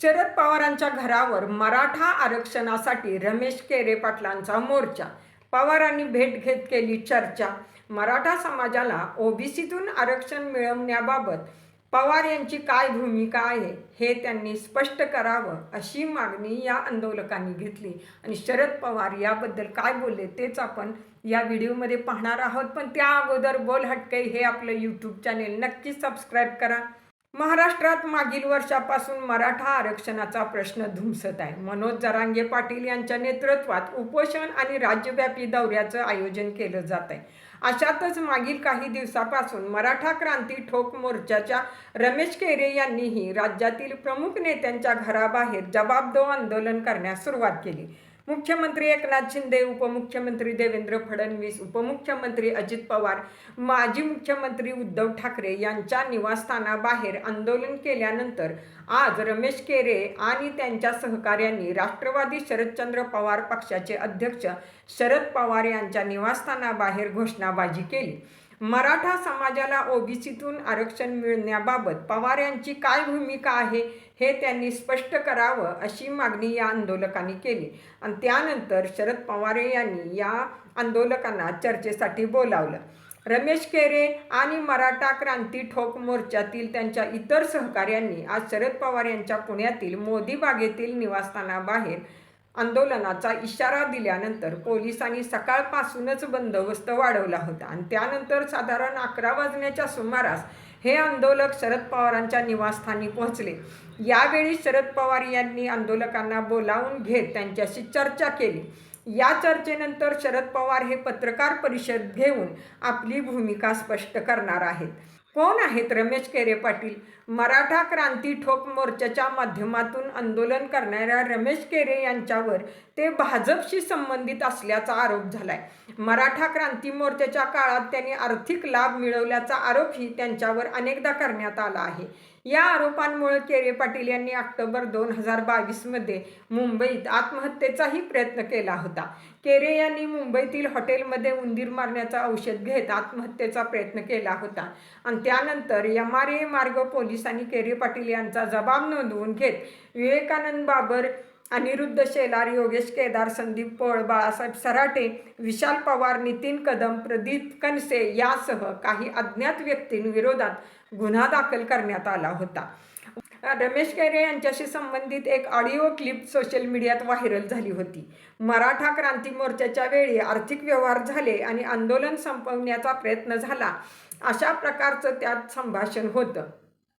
शरद पवारांच्या घरावर मराठा आरक्षणासाठी रमेश केरे पाटलांचा मोर्चा. पवारांनी भेट घेत केली चर्चा. मराठा समाजाला ओबीसीतून आरक्षण मिळवण्याबाबत पवार यांची काय भूमिका आहे हे त्यांनी स्पष्ट करावं अशी मागणी या आंदोलकांनी घेतली. आणि शरद पवार याबद्दल काय बोलले तेच आपण या व्हिडिओमध्ये पाहणार आहोत. पण त्या अगोदर बोल हटके हे आपलं यूट्यूब चॅनेल नक्की सबस्क्राईब करा. महाराष्ट्रात मागील वर्षापासून मराठा आरक्षणाचा प्रश्न धुमसत आहे. मनोज जरांगे पाटील यांच्या नेतृत्वात उपोषण आणि राज्यव्यापी दौऱ्याचं आयोजन केलं जात आहे. अशातच मागील काही दिवसापासून मराठा क्रांती ठोक मोर्चाच्या रमेश केरे यांनीही राज्यातील प्रमुख नेत्यांच्या घराबाहेर जबाबदो आंदोलन करण्यास सुरुवात केली. मुख्यमंत्री एकनाथ शिंदे उपमुख्यमंत्री देवेंद्र फडणवीस उपमुख्यमंत्री अजित पवार माजी मुख्यमंत्री उद्धव ठाकरे यांच्या निवासस्थानाबाहेर आंदोलन केल्यानंतर आज रमेश केरे आणि त्यांच्या सहकाऱ्यांनी राष्ट्रवादी शरदचंद्र पवार पक्षाचे अध्यक्ष शरद पवार यांच्या निवासस्थानाबाहेर घोषणाबाजी केली. मराठा समाजाला ओबीसीतून आरक्षण मिळण्याबाबत पवार यांची काय भूमिका आहे हे त्यांनी स्पष्ट करावं अशी मागणी या आंदोलकांनी केली. आणि त्यानंतर शरद पवार यांनी या आंदोलकांना चर्चेसाठी बोलावलं. रमेश केरे आणि मराठा क्रांती ठोक मोर्चातील त्यांच्या इतर सहकाऱ्यांनी आज शरद पवार यांच्या पुण्यातील मोदी बागेतील निवासस्थानाबाहेर आंदोलनाचा इशारा दिल्यानंतर पोलिसांनी सकाळपासूनच बंदोबस्त वाढवला होता. आणि त्यानंतर साधारण अकरा वाजण्याच्या सुमारास हे आंदोलक शरद पवारांच्या निवासस्थानी पोहोचले. यावेळी शरद पवार यांनी आंदोलकांना बोलावून घेत त्यांच्याशी चर्चा केली. या चर्चेनंतर शरद पवार हे पत्रकार परिषद घेऊन आपली भूमिका स्पष्ट करणार आहेत. कोण आहेत रमेश केरे पाटील? मराठा क्रांती ठोक मोर्चाच्या माध्यमातून आंदोलन करणाऱ्या रमेश केरे यांच्यावर ते भाजपशी संबंधित असल्याचा आरोप झालाय. मराठा क्रांती मोर्चाच्या काळात त्यांनी आर्थिक लाभ मिळवल्याचा आरोपही त्यांच्यावर अनेकदा करण्यात आला आहे. या आरोपांमुळे केरे पाटील यांनी ऑक्टोबर दोन हजार बावीसमध्ये मुंबईत आत्महत्येचाही प्रयत्न केला होता. केरे यांनी मुंबईतील हॉटेलमध्ये उंदीर मारण्याचा औषध घेत आत्महत्येचा प्रयत्न केला होता. आणि त्यानंतर एम आर ए मार्ग पोलिसांनी केरे पाटील यांचा जबाब नोंदवून घेत विवेकानंद बाबर अनिरुद्ध शेलार योगेश केदार संदीप पोळ बाळासाहेब सराटे विशाल पवार नितीन कदम प्रदीप कनसे यासह काही अज्ञात व्यक्तींविरोधात गुन्हा दाखल करण्यात आला होता. रमेश केरे यांच्याशी संबंधित एक ऑडिओ क्लिप सोशल मीडियात व्हायरल झाली होती. मराठा क्रांती मोर्चाच्या वेळी आर्थिक व्यवहार झाले आणि आंदोलन संपवण्याचा प्रयत्न झाला अशा प्रकारचं त्यात संभाषण होतं.